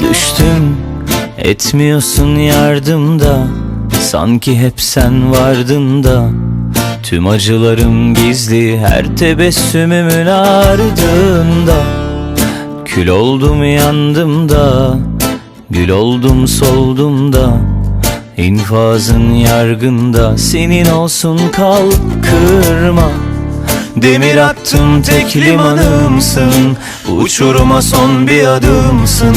Düştüm etmiyorsun yardımda. Sanki hep sen vardın da. Tüm acılarım gizli her tebessümümün ardında. Kül oldum yandım da. Gül oldum soldum da. İnfazın yargında Senin olsun kal kırma. Demir attım tek limanımsın. Uçuruma son bir adımsın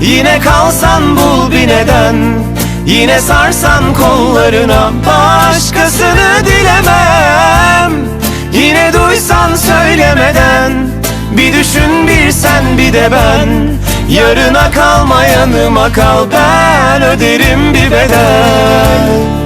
Yine kalsan bul bir neden. Yine sarsan kollarına Başkasını dilemem. Yine duysan söylemeden Bir düşün bir sen bir de ben. Yarına kalma yanıma kal Ben öderim bir bedel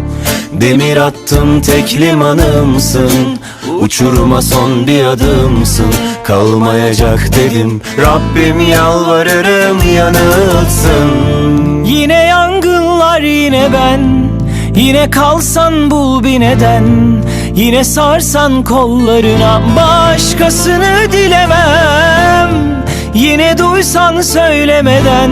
Demir attım tek limanımsın. Uçuruma son bir adımsın. Kalmayacak dedim Rabbim yalvarırım yanılsın. Yine yangınlar yine ben. Yine kalsan bul bir neden. Yine sarsan kollarına Başkasını dilemem. Yine duysan söylemeden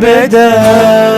bedel